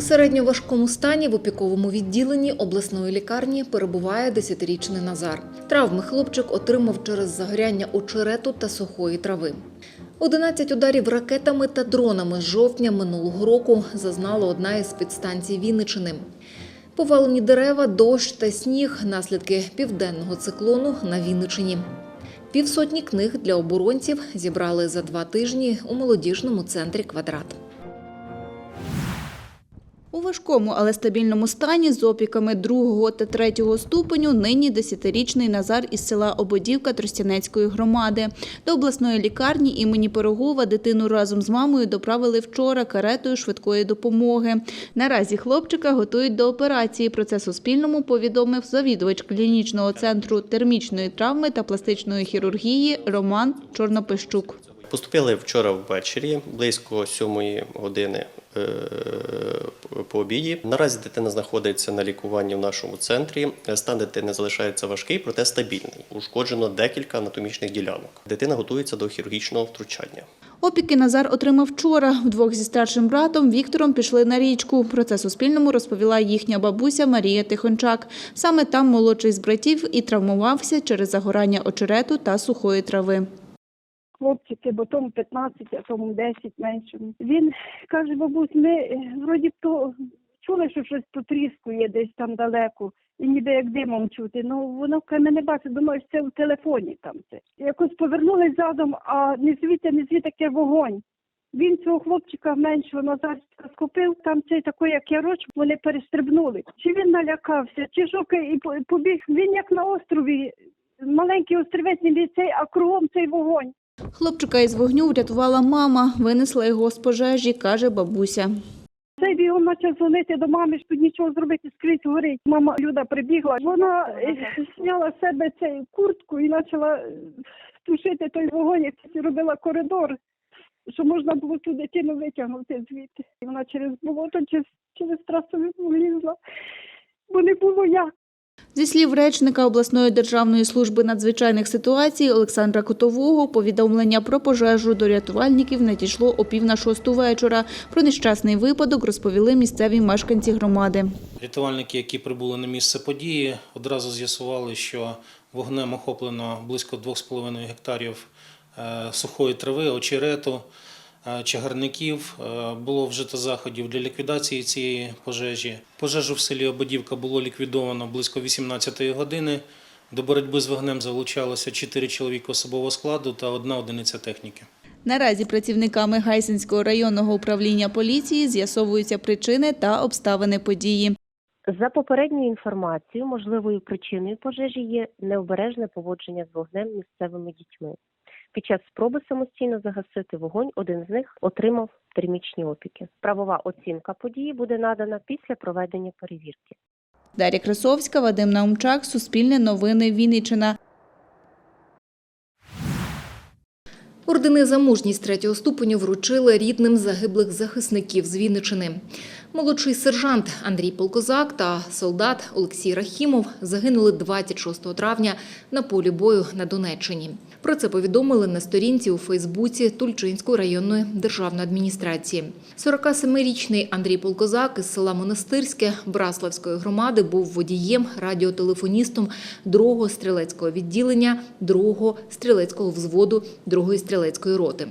У середньоважкому стані в опіковому відділенні обласної лікарні перебуває 10-річний Назар. Травми хлопчик отримав через загоряння очерету та сухої трави. 11 ударів ракетами та дронами з жовтня минулого року зазнала одна із підстанцій Вінничини. Повалені дерева, дощ та сніг – наслідки південного циклону на Вінничині. Півсотні книг для оборонців зібрали за два тижні у молодіжному центрі «Квадрат». У важкому, але стабільному стані з опіками другого та третього ступеню нині 10-річний Назар із села Ободівка Тростянецької громади. До обласної лікарні імені Пирогова дитину разом з мамою доправили вчора каретою швидкої допомоги. Наразі хлопчика готують до операції. Про це Суспільному повідомив завідувач клінічного центру термічної травми та пластичної хірургії Роман Чорнопищук. Поступили вчора ввечері, близько сьомої години по обіді. Наразі дитина знаходиться на лікуванні в нашому центрі. Стан дитини залишається важкий, проте стабільний. Ушкоджено декілька анатомічних ділянок. Дитина готується до хірургічного втручання. Опіки Назар отримав вчора. Вдвох зі старшим братом Віктором пішли на річку. Про це Суспільному розповіла їхня бабуся Марія Тихончак. Саме там молодший з братів і травмувався через загорання очерету та сухої трави. Хлопчики, бо тому 15, а тому 10 меншому. Він каже, бабусь, ми е, вроді б то чули, що щось потріскує десь там далеко. І ніби як димом чути. Ну воно ми не бачить, думаю, що це в телефоні там це. Якось повернулись задом, а не звідти, не звідти таке вогонь. Він цього хлопчика меншого назад скупив, там цей такий, як яроч, вони перестрибнули. Чи він налякався, чи що і по- побіг. Він як на острові, маленький острівець, він цей, а кругом цей вогонь. Хлопчика із вогню врятувала мама, винесла його з пожежі, каже бабуся. Цей бігом почав дзвонити до мами, що тут нічого зробити, скрізь горить. Мама Люда прибігла. Вона е, зняла з себе цю куртку і почала тушити той вогонь, і робила коридор, щоб можна було ту дитину витягнути звідти. І вона через болото, через, через трасу влізла, бо не було як. Зі слів речника обласної державної служби надзвичайних ситуацій Олександра Котового, повідомлення про пожежу до рятувальників надійшло о пів на шосту вечора. Про нещасний випадок розповіли місцеві мешканці громади. Рятувальники, які прибули на місце події, одразу з'ясували, що вогнем охоплено близько 2,5 гектарів е, сухої трави, очерету, чагарників. Е, Було вжито заходів для ліквідації цієї пожежі. Пожежу в селі Ободівка було ліквідовано близько 18 години. До боротьби з вогнем залучалося 4 чоловіки особового складу та одна одиниця техніки. Наразі працівниками Гайсинського районного управління поліції з'ясовуються причини та обставини події. За попередньою інформацією, можливою причиною пожежі є необережне поводження з вогнем місцевими дітьми. Під час спроби самостійно загасити вогонь один з них отримав термічні опіки. Правова оцінка події буде надана після проведення перевірки. Дар'я Красовська, Вадим Наумчак, Суспільне новини, Вінниччина. Ордени за мужність третього ступеню вручили рідним загиблих захисників з Вінничини. Молодший сержант Андрій Полкозак та солдат Олексій Рахімов загинули 26 травня на полі бою на Донеччині. Про це повідомили на сторінці у Фейсбуці Тульчинської районної державної адміністрації. 47-річний Андрій Полкозак із села Монастирське Браславської громади був водієм, радіотелефоністом 2-го стрілецького відділення 2-го стрілецького взводу 2-ї стрілецької роти.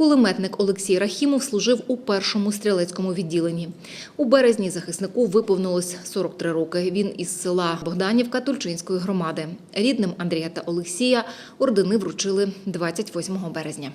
Кулеметник Олексій Рахімов служив у першому стрілецькому відділенні. У березні захиснику виповнилось 43 роки. Він із села Богданівка Тульчинської громади. Рідним Андрія та Олексія ордени вручили 28 березня.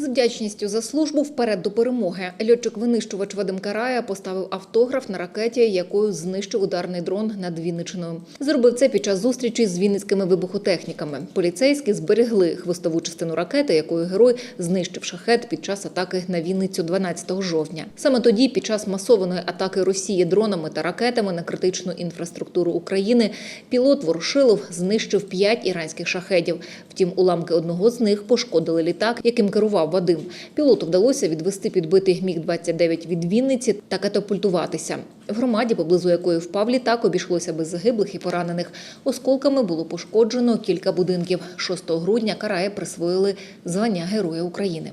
З вдячністю за службу вперед до перемоги. Льотчик-винищувач Вадим Карая поставив автограф на ракеті, якою знищив ударний дрон над Вінничиною. Зробив це під час зустрічі з вінницькими вибухотехніками. Поліцейські зберегли хвостову частину ракети, якою герой знищив шахет під час атаки на Вінницю 12 жовтня. Саме тоді, під час масованої атаки Росії дронами та ракетами на критичну інфраструктуру України, пілот Ворошилов знищив п'ять іранських шахедів. Втім, уламки одного з них пошкодили літак, яким керував Вадим. Пілоту вдалося відвести підбитий міг-29 від Вінниці та катапультуватися. В громаді, поблизу якої впав літак, обійшлося без загиблих і поранених. Осколками було пошкоджено кілька будинків. 6 грудня Карає присвоїли звання Героя України.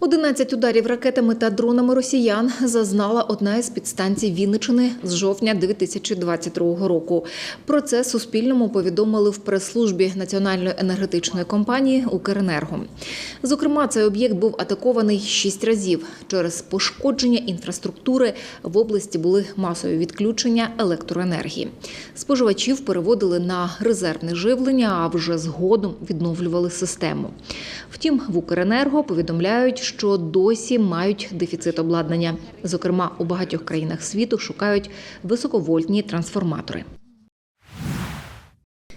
11 ударів ракетами та дронами росіян зазнала одна із підстанцій Вінничини з жовтня 2022 року. Про це Суспільному повідомили в прес-службі Національної енергетичної компанії «Укренерго». Зокрема, цей об'єкт був атакований шість разів. Через пошкодження інфраструктури в області були масові відключення електроенергії. Споживачів переводили на резервне живлення, а вже згодом відновлювали систему. Втім, в Укренерго повідомляють, що досі мають дефіцит обладнання. Зокрема, у багатьох країнах світу шукають високовольтні трансформатори.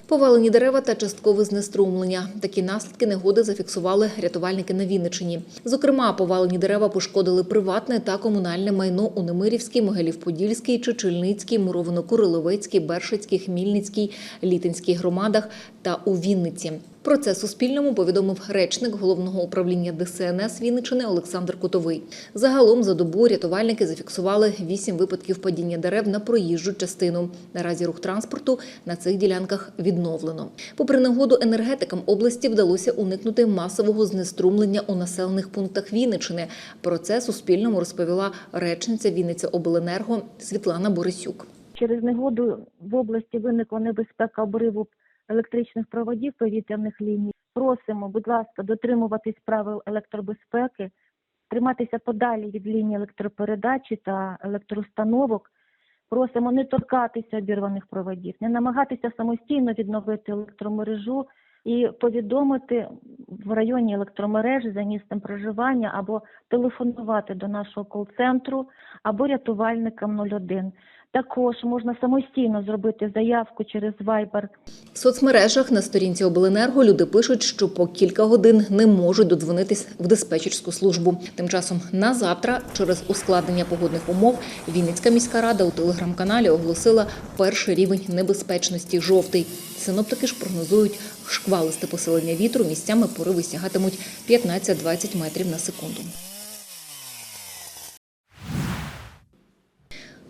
Повалені дерева та часткове знеструмлення. Такі наслідки негоди зафіксували рятувальники на Вінничині. Зокрема, повалені дерева пошкодили приватне та комунальне майно у Немирівській, Могилів-Подільській, Чечельницькій, Муровино-Куриловецькій, Бершицькій, Хмільницькій, Літинській громадах та у Вінниці. Про це Суспільному повідомив речник головного управління ДСНС Вінничини Олександр Кутовий. Загалом за добу рятувальники зафіксували вісім випадків падіння дерев на проїжджу частину. Наразі рух транспорту на цих ділянках відновлено. Попри негоду енергетикам області вдалося уникнути масового знеструмлення у населених пунктах Вінничини. Про це Суспільному розповіла речниця Вінниця Обленерго Світлана Борисюк. Через негоду в області виникла небезпека обриву електричних проводів повітряних ліній. Просимо, будь ласка, дотримуватись правил електробезпеки, триматися подалі від лінії електропередачі та електроустановок. Просимо не торкатися обірваних проводів, не намагатися самостійно відновити електромережу і повідомити в районі електромережі за місцем проживання або телефонувати до нашого кол-центру або рятувальникам 01. Також можна самостійно зробити заявку через Viber В соцмережах на сторінці Обленерго люди пишуть, що по кілька годин не можуть додзвонитись в диспетчерську службу. Тим часом на завтра, через ускладнення погодних умов, Вінницька міська рада у телеграм-каналі оголосила перший рівень небезпечності жовтий. Синоптики ж прогнозують шквалисте посилення вітру. Місцями пориви сягатимуть 15-20 метрів на секунду.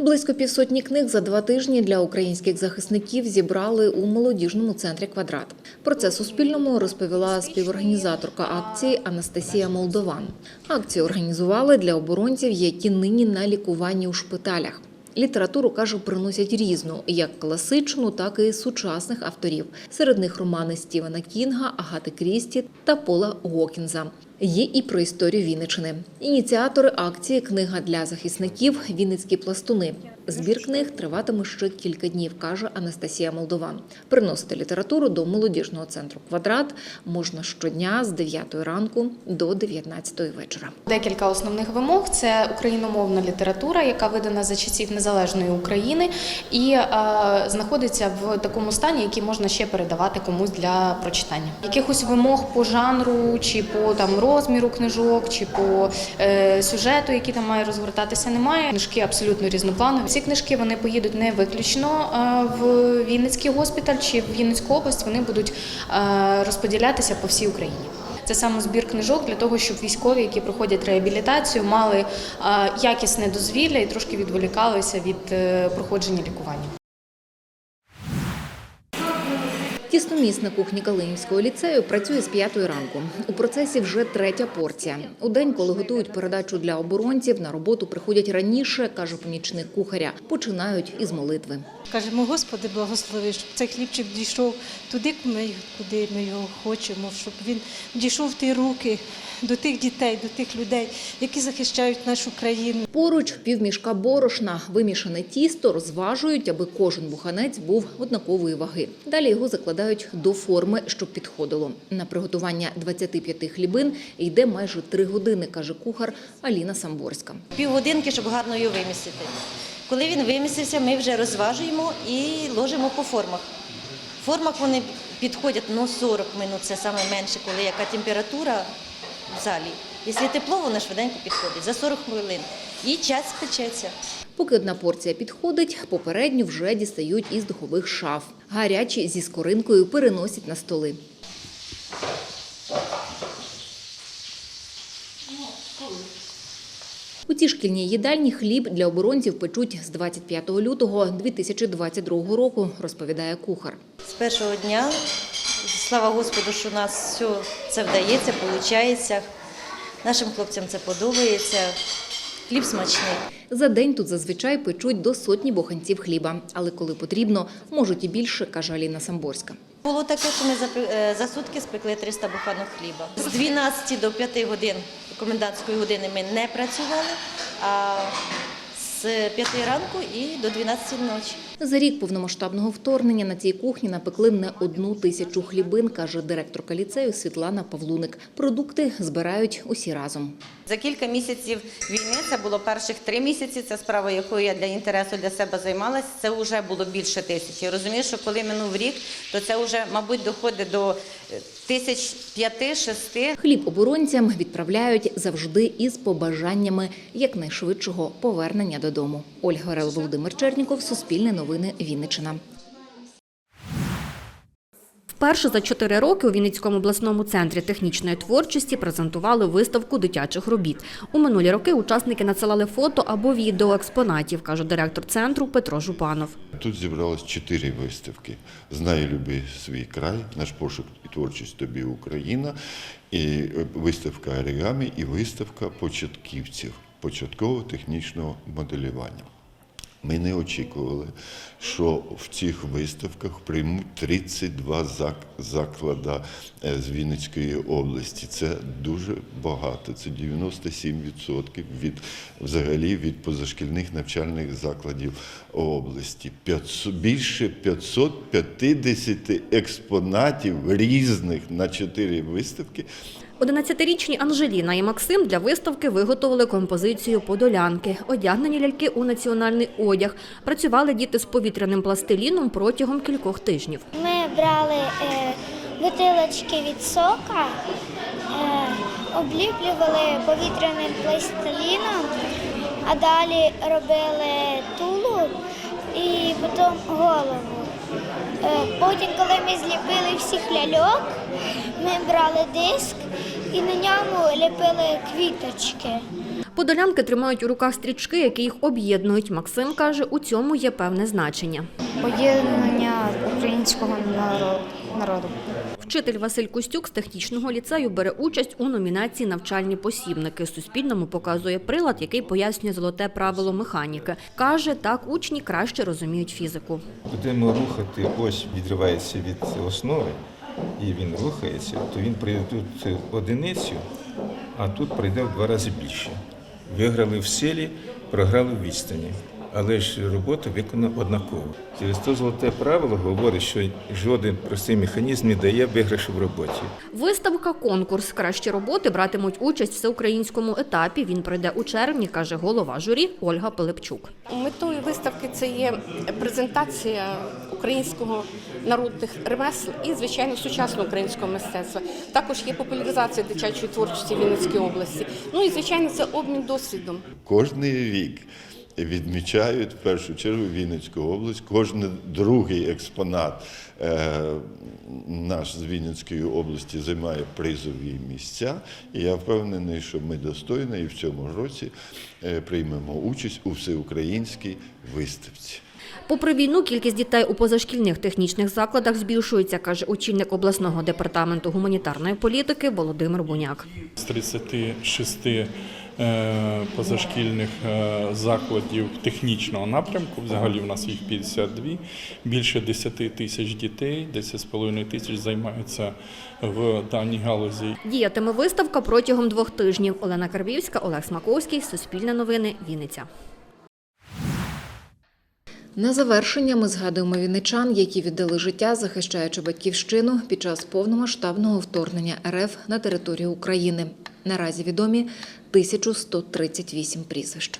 Близько півсотні книг за два тижні для українських захисників зібрали у молодіжному центрі Квадрат. Про це Суспільному розповіла співорганізаторка акції Анастасія Молдован. Акцію організували для оборонців, які нині на лікуванні у шпиталях. Літературу каже, приносять різну, як класичну, так і сучасних авторів. Серед них романи Стівена Кінга, Агати Крісті та Пола Гокінза. Є і про історію Вінничини. Ініціатори акції Книга для захисників Вінницькі пластуни. Збір книг триватиме ще кілька днів, каже Анастасія Молдован. Приносити літературу до молодіжного центру Квадрат можна щодня з 9 ранку до 19 вечора. Декілька основних вимог це україномовна література, яка видана за часів незалежної України, і е, знаходиться в такому стані, який можна ще передавати комусь для прочитання. Якихось вимог по жанру, чи по там розміру книжок, чи по е, сюжету, який там має розгортатися, немає. Книжки абсолютно різнопланові. Ці книжки вони поїдуть не виключно е, в Вінницький госпіталь чи в Вінницьку область. Вони будуть е, розподілятися по всій Україні. Це саме збір книжок для того, щоб військові, які проходять реабілітацію, мали якісне дозвілля і трошки відволікалися від проходження лікування. Тісноміс на кухні Калинівського ліцею працює з п'ятої ранку. У процесі вже третя порція. У день, коли готують передачу для оборонців, на роботу приходять раніше, каже помічник кухаря. Починають із молитви. Кажемо, Господи, благослови, щоб цей хлібчик дійшов туди, куди ми його хочемо, щоб він дійшов в ті руки до тих дітей, до тих людей, які захищають нашу країну. Поруч півмішка борошна, вимішане тісто розважують, аби кожен буханець був однакової ваги. Далі його закладають до форми, щоб підходило. На приготування 25 хлібин йде майже три години, каже кухар Аліна Самборська. півгодинки, щоб гарно його вимісити. Коли він вимісився, ми вже розважуємо і ложимо по формах. В формах вони підходять ну, 40 минут, це саме менше, коли яка температура в залі. Якщо тепло, воно швиденько підходить за 40 хвилин. І час печеться. Поки одна порція підходить, попередню вже дістають із духових шаф. Гарячі зі скоринкою переносять на столи. У цій шкільній їдальні хліб для оборонців печуть з 25 лютого 2022 року, розповідає кухар. З першого дня, слава Господу, що у нас все це вдається, виходить. Нашим хлопцям це подобається. Хліб смачний. За день тут зазвичай печуть до сотні буханців хліба, але коли потрібно, можуть і більше, каже Аліна Самборська. Було таке, що ми за, е, сутки спекли 300 буханок хліба. З 12 до 5 годин комендантської години ми не працювали, а з 5 ранку і до 12 ночі. За рік повномасштабного вторгнення на цій кухні напекли не одну тисячу хлібин, каже директорка ліцею Світлана Павлуник. Продукти збирають усі разом. За кілька місяців війни, це було перших три місяці, це справа, якою я для інтересу для себе займалася, це вже було більше тисячі. Розумію, що коли минув рік, то це вже, мабуть, доходить до е, тисяч п'яти-шести. Хліб оборонцям відправляють завжди із побажаннями якнайшвидшого повернення додому. Ольга Орел, Володимир Черніков, Суспільне новини, Вінниччина. Вперше за чотири роки у Вінницькому обласному центрі технічної творчості презентували виставку дитячих робіт. У минулі роки учасники надсилали фото або відео експонатів, каже директор центру Петро Жупанов. Тут зібралось чотири виставки. Знай, люби свій край, наш пошук і творчість тобі Україна, і е, виставка оригамі, і виставка початківців, початкового технічного моделювання. Ми не очікували, що в цих виставках приймуть 32 зак- заклада е, з Вінницької області. Це дуже багато. Це 97% від взагалі від позашкільних навчальних закладів області. 500, більше 550 експонатів різних на чотири виставки 11-річні Анжеліна і Максим для виставки виготовили композицію «Подолянки». Одягнені ляльки у національний одяг. Працювали діти з повітряним пластиліном протягом кількох тижнів. Ми брали е, бутилочки від сока, е, обліплювали повітряним пластиліном, а далі робили тулуб і потім голову. Е, потім, коли ми зліпили всіх ляльок, ми брали диск і на ньому ліпили квіточки. Подолянки тримають у руках стрічки, які їх об'єднують. Максим каже, у цьому є певне значення. Поєднання українського народу. Вчитель Василь Костюк з технічного ліцею бере участь у номінації Навчальні посібники. Суспільному показує прилад, який пояснює золоте правило механіки. Каже, так учні краще розуміють фізику. Будемо рухати, ось відривається від основи, і він рухається, то він прийде тут одиницю, а тут прийде в два рази більше. Виграли в силі, програли в відстані. Але ж робота виконана однаково. Через то золоте правило говорить, що жоден простий механізм не дає виграшу в роботі. Виставка конкурс кращі роботи братимуть участь в всеукраїнському етапі. Він пройде у червні, каже голова журі Ольга Пилипчук. Метою виставки це є презентація українського народних ремесел і, звичайно, сучасного українського мистецтва. Також є популяризація дитячої творчості Вінницької області. Ну і звичайно, це обмін досвідом. Кожний рік відмічають в першу чергу Вінницьку область. Кожен другий експонат е, наш з Вінницької області займає призові місця. І я впевнений, що ми достойно і в цьому році е, приймемо участь у всеукраїнській виставці. Попри війну, кількість дітей у позашкільних технічних закладах збільшується, каже очільник обласного департаменту гуманітарної політики Володимир Буняк. З 36 е, позашкільних е, закладів технічного напрямку, взагалі в нас їх 52, більше 10 тисяч дітей, 10,5 тисяч займаються в даній галузі. Діятиме виставка протягом двох тижнів. Олена Карбівська, Олег Смаковський, Суспільне новини, Вінниця. На завершення ми згадуємо вінничан, які віддали життя, захищаючи батьківщину під час повномасштабного вторгнення РФ на територію України. Наразі відомі 1138 прізвищ.